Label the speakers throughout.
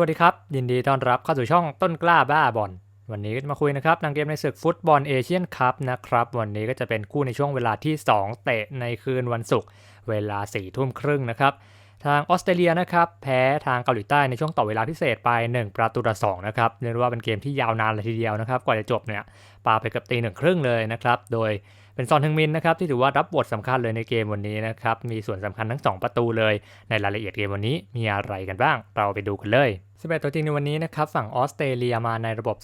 Speaker 1: วัสดีครับ ยินดีต้อนรับเข้าสู่ช่องต้นกล้าบ้าบอลวันนี้ก็จะมาคุยนะครับนังเกมในศึกฟุตบอลเอเชียนคัพนะครับ วันนี้ก็จะเป็นคู่ในช่วงเวลาที่ 2 เตะในคืนวันศุกร์เวลา4ี่ทุ่มครึ่งนะครับ ทางออสเตรเลียนะครับแพ้ทางเกาหลีใต้ในช่วงต่อเวลาพิเศษไป 1 ประตูต่อสองนะครับเรียกว่าเป็นเกมที่ยาวนานเลยทีเดียวนะครับกว่าจะจบเนี่ยปาไปกับตีหนึ่งครึ่งเลยนะครับโดย เป็นซอนทึงมินนะครับที่ถือว่ารับบทสำคัญเลยในเกมวันนี้นะครับมีส่วนสำคัญทั้ง 2 ประตูเลย ในรายละเอียดเกมวันนี้มีอะไรกันบ้าง เราไปดูกันเลย11ตัวจริงในวันนี้นะครับฝั่งออสเตรเลียมาในระบบ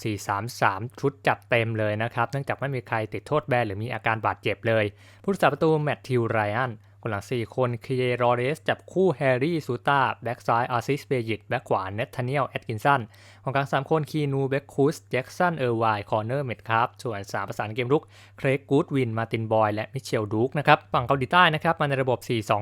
Speaker 1: 4-3-3 ชุดจับเต็มเลยนะครับเนื่องจากไม่มีใครติดโทษแบนหรือมีอาการบาดเจ็บเลย ผู้รักษาประตูแมตติวไรอัน คนหลัง 4 คนคีเยรอเรส จับคู่แฮร์รี่ซูตาแบ็กซ้ายอาร์ซิสเบยิตแบ็กขวาเนทเทเนลแอดกินสันของกลาง 3 คนคีนูเบ็กคูสแจ็กสันเออร์ไวคอร์เนอร์เมดครับส่วน 3 ประสานเกมรุกเครกกูดวินมาตินบอยและมิเชลดูกนะครับฝั่งเกาหลีใต้นะครับมาในระบบ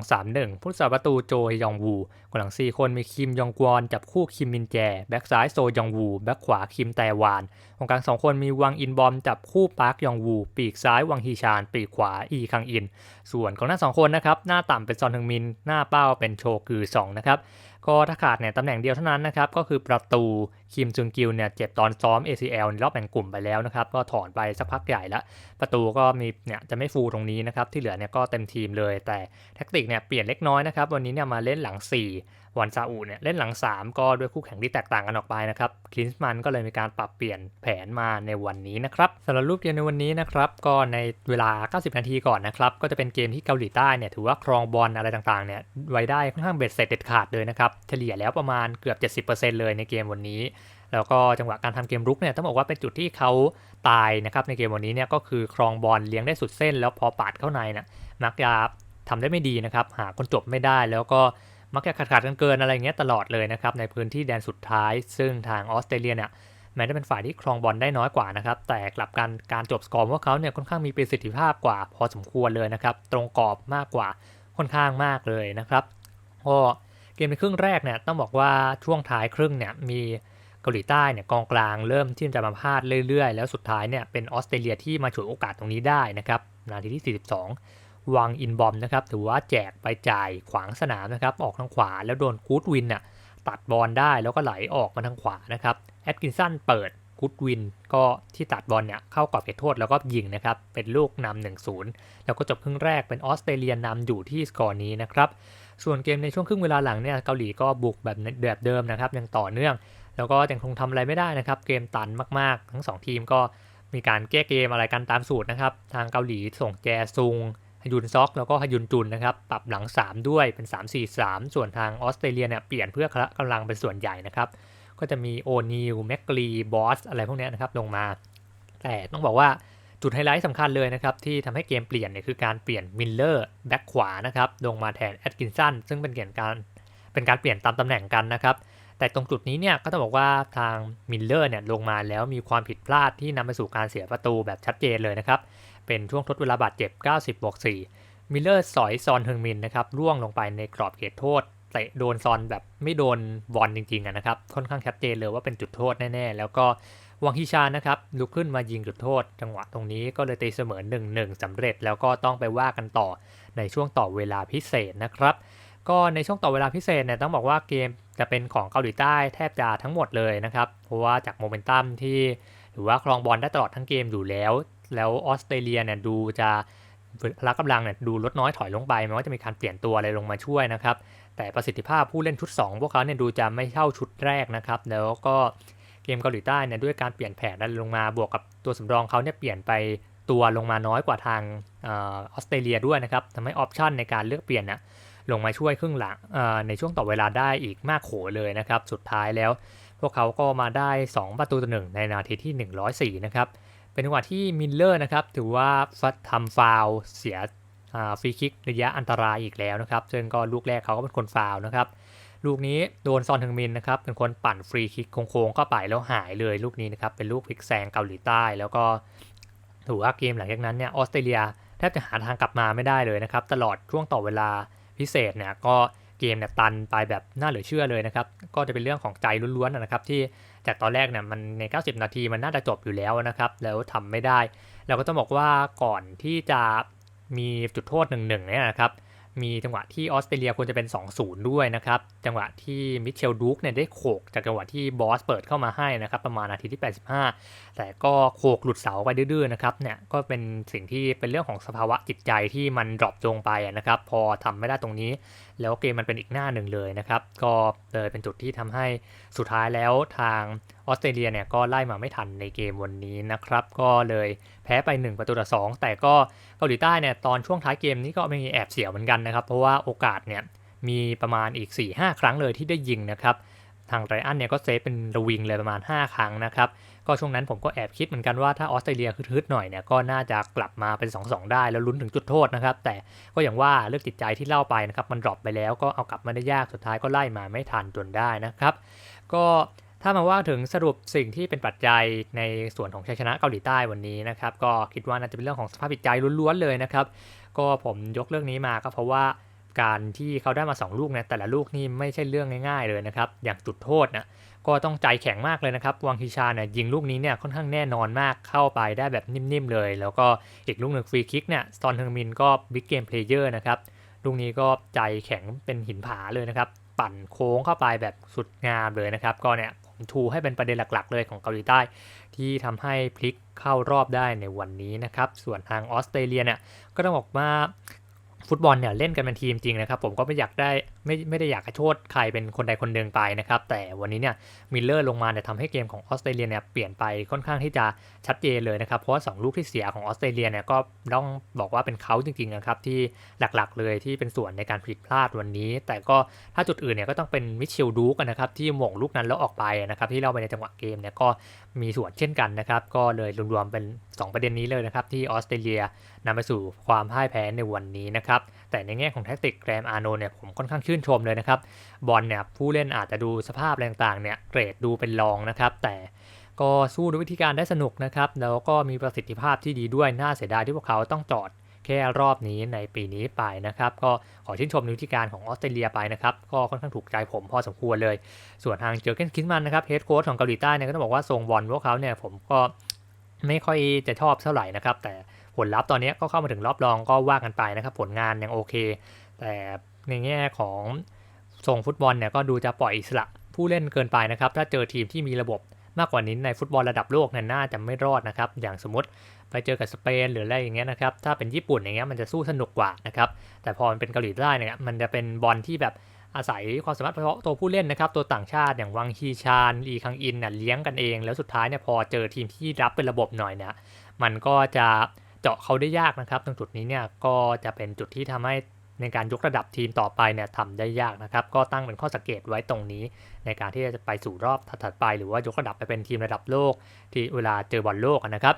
Speaker 1: 4-2-3-1 ผู้รักษาประตูโจยองวูคนหลัง 4 คนมีคิมยองกวอนจับคู่คิมมินแจแบ็กซ้ายโซยองวูแบ็กขวาคิมแตวาน ของกลางสองคนมีวังอินบอมจับคู่ปาร์กยองวู ปีกซ้ายวังฮีชาน ปีกขวาอีคังอิน ส่วนของหน้าสองคนนะครับ หน้าต่ำเป็นซอนฮึงมิน หน้าเป้าเป็นโชกือสองนะครับ ก็ถ้าขาดเนี่ยตำแหน่งเดียวเท่านั้นนะครับ ก็คือประตูคิมจุนกิลเนี่ยเจ็บตอนซ้อม ACL ในรอบแบ่งกลุ่มไปแล้วนะครับ ก็ถอนไปสักพักใหญ่ล้วประตูก็มีเนี่ยจะไม่ฟูตรงนี้นะครับ ที่เหลือเนี่ยก็เต็มทีมเลย แต่แท็กติกเนี่ยเปลี่ยนเล็กน้อยนะครับ วันนี้เนี่ยมาเล่นหลัง 4 วันซาอุเนี่ยเล่นหลัง 3 ก็ด้วยคู่แข่งที่แตกต่างกันออกไปนะครับคลินส์มันก็เลยมีการปรับเปลี่ยนแผนมาในวันนี้นะครับสำหรับรูปเกมในวันนี้นะครับก็ในเวลา 90 นาทีก่อนนะครับก็จะเป็นเกมที่เกาหลีใต้เนี่ยถือว่าครองบอลอะไรต่างๆเนี่ยไว้ได้ค่อนข้างเบ็ดเสร็จเด็ดขาดเลยนะครับเฉลี่ยแล้วประมาณเกือบ 70%เลยในเกมวันนี้ แล้วก็จังหวะการทำเกมรุกเนี่ยต้องบอกว่าเป็นจุดที่เขาตายนะครับในเกมวันนี้เนี่ยก็คือครองบอลเลี้ยงได้สุดเส้น แล้วพอปาดเข้าในเนี่ยมักจะทำได้ไม่ดีนะครับหาคนจบไม่ได้แล้วก็มักจะขาดขาดกันเกินอะไรเงี้ยตลอดเลยนะครับในพื้นที่แดนสุดท้าย ซึ่งทางออสเตรเลียเนี่ยแม้จะเป็นฝ่ายที่ครองบอลได้น้อยกว่านะครับ แต่กลับกันการจบสกอร์พวกเขาเนี่ยค่อนข้างมีประสิทธิภาพกว่า พอสมควรเลยนะครับ ตรงกรอบมากกว่าค่อนข้างมากเลยนะครับก็ เกมในครึ่งแรกเนี่ยต้องบอกว่าช่วงท้ายครึ่งเนี่ยมีเกาหลีใต้เนี่ยกองกลางเริ่มที่จะมาพลาดเรื่อยๆ แล้วสุดท้ายเนี่ยเป็นออสเตรเลียที่มาฉวยโอกาสตรงนี้ได้นะครับนาทีที่ 42 วังอินบอมนะครับถือว่าแจกไปจ่ายขวางสนามนะครับออกทางขวาแล้วโดนกูดวินน่ะตัดบอลได้แล้วก็ไหลออกมาทางขวานะครับแอดกินสันเปิดกูดวินก็ที่ตัดบอลเนี่ยเข้ากรอบเขตโทษแล้วก็ยิงนะครับเป็นลูกนำหนึ่งศูนย์แล้วก็จบครึ่งแรกเป็นออสเตรเลียนำอยู่ที่สกอร์นี้นะครับ ส่วนเกมในช่วงครึ่งเวลาหลังเนี่ยเกาหลีก็บุกแบบแบบเดิมนะครับยังต่อเนื่อง แล้วก็ยังคงทำอะไรไม่ได้นะครับ เกมตันมากๆ ทั้ง 2 ทีมก็มีการแก้เกมอะไรกันตามสูตรนะครับ ทางเกาหลีส่งแจซุงฮยุนซอกแล้วก็ฮยุนจุนนะครับปรับหลัง 3 ด้วยเป็น 3 4 3 ส่วนทางออสเตรเลียเนี่ยเปลี่ยนเพื่อละกำลังเป็นส่วนใหญ่นะครับก็จะมีโอนิลแมกกลีบอสอะไรพวกนี้นะครับลงมา แต่ต้องบอกว่า จุดไฮไลท์สำคัญเลยนะครับ ที่ทำให้เกมเปลี่ยนเนี่ยคือการเปลี่ยนมิลเลอร์แบ็กขวานะครับลงมาแทนแอดกินสันซึ่งเป็นเกณฑ์การเป็นการเปลี่ยนตามตำแหน่งกันนะครับ แต่ตรงจุดนี้เนี่ยก็ต้องบอกว่าทางมิลเลอร์เนี่ยลงมาแล้วมีความผิดพลาดที่นำไปสู่การเสียประตูแบบชัดเจนเลยนะครับ เป็นช่วงทดเวลาบาดเจ็บ 90บวก4มิลเลอร์สอยซอนเฮงมินนะครับร่วงลงไปในกรอบเขตโทษเตะโดนซอนแบบไม่โดนบอลจริงๆนะครับ ค่อนข้างชัดเจนเลยว่าเป็นจุดโทษแน่ๆ แล้วก็ วังฮิชานะครับลุกขึ้นมายิงจุดโทษ จังหวะตรงนี้ก็เลยตีเสมอ1-1สำเร็จแล้วก็ต้องไปว่ากันต่อในช่วงต่อเวลาพิเศษนะครับ ก็ในช่วงต่อเวลาพิเศษเนี่ยต้องบอกว่าเกมจะเป็นของเกาหลีใต้แทบจะทั้งหมดเลยนะครับ เพราะว่าจากโมเมนตัมที่หรือว่าครองบอลได้ตลอดทั้งเกมอยู่แล้ว แล้วออสเตรเลียเนี่ยดูจะพละกำลังเนี่ยดูลดน้อยถอยลงไปแม้ว่าจะมีการเปลี่ยนตัวอะไรลงมาช่วยนะครับ แต่ประสิทธิภาพผู้เล่นชุด 2 พวกเขาเนี่ยดูจะไม่เท่าชุดแรกนะครับ แล้วก็ เกมเกาหลีใต้เนี่ยด้วยการเปลี่ยนแผนลงมาบวกกับตัวสำรองเขาเนี่ยเปลี่ยนไปตัวลงมาน้อยกว่าทางออสเตรเลียด้วยนะครับทำให้ออปชันในการเลือกเปลี่ยนนะลงมาช่วยครึ่งหลังในช่วงต่อเวลาได้อีกมากโขเลยนะครับ สุดท้ายแล้ว พวกเขาก็มาได้ 2 ประตูต่อหนึ่งในนาทีที่ 104 นะครับ เป็นจังหวะที่มิลเลอร์นะครับ ถือว่าทำฟาวเสียฟรีคิกระยะอันตรายอีกแล้วนะครับ ซึ่งก็ลูกแรกเขาก็เป็นคนฟาวนะครับ ลูกนี้โดนซอนทึงมินนะครับเป็นคนปั่นฟรีคิกโค้งๆเข้าไปแล้วหายเลยลูกนี้นะครับเป็นลูกพลิกแซงเกาหลีใต้ แล้วก็ถือว่าเกมหลังจากนั้นเนี่ยออสเตรเลียแทบจะหาทางกลับมาไม่ได้เลยนะครับตลอดช่วงต่อเวลาพิเศษเนี่ยก็เกมเนี่ยตันไปแบบน่าเหลือเชื่อเลยนะครับก็จะเป็นเรื่องของใจล้วนๆนะครับที่จากตอนแรกเนี่ยมันใน 90 นาทีมันน่าจะจบอยู่แล้วนะครับแล้วทำไม่ได้ เราก็ต้องบอกว่าก่อนที่จะมีจุดโทษหนึ่งหนึ่งเนี่ยนะครับ มีจังหวะที่ออสเตรเลียควรจะเป็น 2-0 ด้วยนะครับ จังหวะที่มิเชลดูกเนี่ยได้โขกจากจังหวะที่บอสเปิดเข้ามาให้นะครับ ประมาณนาทีที่ 85 แต่ก็โขกหลุดเสาไปดื้อๆนะครับเนี่ยก็เป็นสิ่งที่เป็นเรื่องของสภาวะจิตใจที่มันดรอปลงไปนะครับ พอทำไม่ได้ตรงนี้ แล้วเกมมันเป็นอีกหน้าหนึ่งเลยนะครับ ก็เลยเป็นจุดที่ทำให้สุดท้ายแล้วทางอ อสเตรเลียเนี่ยก็ไล่มาไม่ทันในเกมวันนี้นะครับ ก็เลยแพ้ไป 1 ประตูต่อ 2 แต่ก็เกาหลีใต้เนี่ยตอนช่วงท้ายเกมนี้ก็มีแอบเสียเหมือนกันนะครับ เพราะว่าโอกาสเนี่ยมีประมาณอีก 4-5 ครั้งเลยที่ได้ยิงนะครับ ทางไรอันเนี่ยก็เซฟเป็นระวิงเลยประมาณ 5 ครั้งนะครับ ก็ช่วงนั้นผมก็แอบคิดเหมือนกันว่าถ้าออสเตรเลียคือทึดหน่อยเนี่ยก็น่าจะกลับมาเป็น 2-2 ได้แล้วลุ้นถึงจุดโทษนะครับ แต่ก็อย่างว่าเรื่องจิตใจที่เล่าไปนะครับมันดรอปไปแล้วก็เอากลับมาได้ยากสุดท้ายก็ไล่มาไม่ทันจนได้นะครับ ก็ ถ้ามาว่าถึงสรุปสิ่งที่เป็นปัจจัยในส่วนของชัยชนะเกาหลีใต้วันนี้นะครับก็คิดว่าน่าจะเป็นเรื่องของสภาพจิตใจล้วนๆเลยนะครับ ก็ผมยกเรื่องนี้มาก็เพราะว่าการที่เขาได้มา 2 ลูกเนี่ยแต่ละลูกนี่ไม่ใช่เรื่องง่ายๆเลยนะครับ อย่างจุดโทษนะก็ต้องใจแข็งมากเลยนะครับ วังฮิชาเนี่ยยิงลูกนี้เนี่ยค่อนข้างแน่นอนมากเข้าไปได้แบบนิ่มๆเลย แล้วก็อีกลูกหนึ่งฟรีคิกเนี่ยสตอนเทอร์มินก็บิ๊กเกมเพลเยอร์นะครับลูกนี้ก็ใจแข็งเป็นหินผาเลยนะครับ ปั่นโค้งเข้าไปแบบสุดงามเลยนะครับ ก็เนี่ย ทูให้เป็นประเด็นหลักๆ เลยของเกาหลีใต้ ที่ทำให้พลิกเข้ารอบได้ในวันนี้นะครับ ส่วนทางออสเตรเลียเนี่ยก็ต้องบอกว่าฟุตบอลเนี่ยเล่นกันเป็นทีมจริงนะครับ ผมก็ไม่อยากได้ไม่ไม่ได้อยากจะโทษใครเป็นคนใดคนหนึ่งไปนะครับ แต่วันนี้เนี่ยมิลเลอร์ลงมาเนี่ยทำให้เกมของออสเตรเลียเนี่ยเปลี่ยนไปค่อนข้างที่จะชัดเจนเลยนะครับ เพราะว่าสองลูกที่เสียของออสเตรเลียเนี่ยก็ต้องบอกว่าเป็นเขาจริงๆนะครับที่หลักๆเลยที่เป็นส่วนในการผิดพลาดวันนี้ แต่ก็ถ้าจุดอื่นเนี่ยก็ต้องเป็นมิเชลดูกนะครับที่หม่งลูกนั้นแล้วออกไปนะครับที่เราไปในจังหวะเกมเนี่ยก็มีส่วนเช่นกันนะครับก็เลยรวมๆเป็น 2 ประเด็นนี้เลยนะครับที่ออสเตรเลียนำไปสู่ความพ่ายแพ้ในวันนี้นะครับแต่ในแง่ของแท็กติกแกรมอาร์โนเนี่ยผมค่อนข้างชื่นชมเลยนะครับ บอลเนี่ยผู้เล่นอาจจะดูสภาพอะไรต่างๆเนี่ยเกรดดูเป็นรองนะครับ แต่ก็สู้ด้วยวิธีการได้สนุกนะครับ แล้วก็มีประสิทธิภาพที่ดีด้วยน่าเสียดายที่พวกเขาต้องจอดแค่รอบนี้ในปีนี้ไปนะครับ ก็ขอชื่นชมในวิธีการของออสเตรเลียไปนะครับ ก็ค่อนข้างถูกใจผมพอสมควรเลย ส่วนทางเจอเกนคินมันนะครับเฮดโค้ชของเกาหลีใต้เนี่ยก็ต้องบอกว่าทรงบอลพวกเขาเนี่ยผมก็ไม่ค่อยจะชอบเท่าไหร่นะครับ แต่ผลลัพธ์ตอนนี้ก็เข้ามาถึงรอบรองก็ว่ากันไปนะครับ ผลงานยังโอเค แต่ ในแง่ของทรงฟุตบอลเนี่ยก็ดูจะปล่อยอิสระผู้เล่นเกินไปนะครับ ถ้าเจอทีมที่มีระบบมากกว่านี้ในฟุตบอลระดับโลกเนี่ยน่าจะไม่รอดนะครับ อย่างสมมติไปเจอกับสเปนหรืออะไรอย่างเงี้ยนะครับ ถ้าเป็นญี่ปุ่นอย่างเงี้ยมันจะสู้สนุกกว่านะครับ แต่พอมันเป็นเกาหลีใต้เนี่ยมันจะเป็นบอลที่แบบอาศัยความสามารถเฉพาะตัวผู้เล่นนะครับ ตัวต่างชาติอย่างวังฮีชานลีคังอินเนี่ยเลี้ยงกันเอง แล้วสุดท้ายเนี่ยพอเจอทีมที่รับเป็นระบบหน่อยเนี่ยมันก็จะเจาะเขาได้ยากนะครับ ตรงจุดนี้เนี่ยก็จะเป็นจุดที่ทำให้ ในการยกระดับทีมต่อไปเนี่ยทำได้ยากนะครับ ก็ตั้งเป็นข้อสังเกตไว้ตรงนี้ ในการที่จะไปสู่รอบถัดไป หรือว่ายกระดับไปเป็นทีมระดับโลก ที่เวลาเจอบอลโลกนะครับ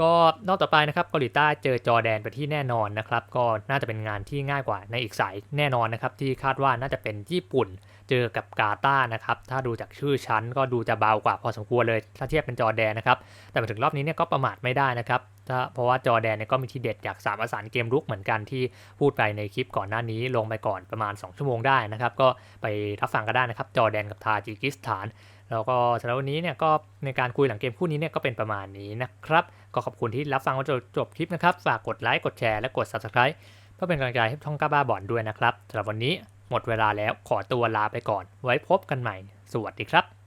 Speaker 1: ก็นอกต่อไปนะครับเกาหลีใต้เจอจอแดนไปที่แน่นอนนะครับ ก็น่าจะเป็นงานที่ง่ายกว่าในอีกสายแน่นอนนะครับ ที่คาดว่าน่าจะเป็นญี่ปุ่น เจอกับกาตาร์นะครับ ถ้าดูจากชื่อชั้นก็ดูจะเบากว่าพอสมควรเลย ถ้าเทียบเป็นจอแดนนะครับ แต่มาถึงรอบนี้เนี่ยก็ประมาทไม่ได้นะครับถ้าเพราะว่าจอแดนเนี่ยก็มีทีเด็ดจากสามประสานเกมรุกเหมือนกันที่พูดไปในคลิปก่อนหน้านี้ลงไปก่อนประมาณ 2 ชั่วโมงได้นะครับ ก็ไปรับฟังกันได้นะครับจอแดนกับทาจิกิสถาน แล้วก็สำหรับวันนี้เนี่ยก็ในการคุยหลังเกมคู่นี้เนี่ยก็เป็นประมาณนี้นะครับ ก็ขอบคุณที่รับฟังมาจนจบคลิปนะครับ ฝากกดไลค์กดแชร์และกด subscribe เพื่อเป็นกำลังใจให้ท่องก้าบ้าบอลด้วยนะครับสำหรับวันนี้หมดเวลาแล้วขอตัวลาไปก่อน ไว้พบกันใหม่ สวัสดีครับ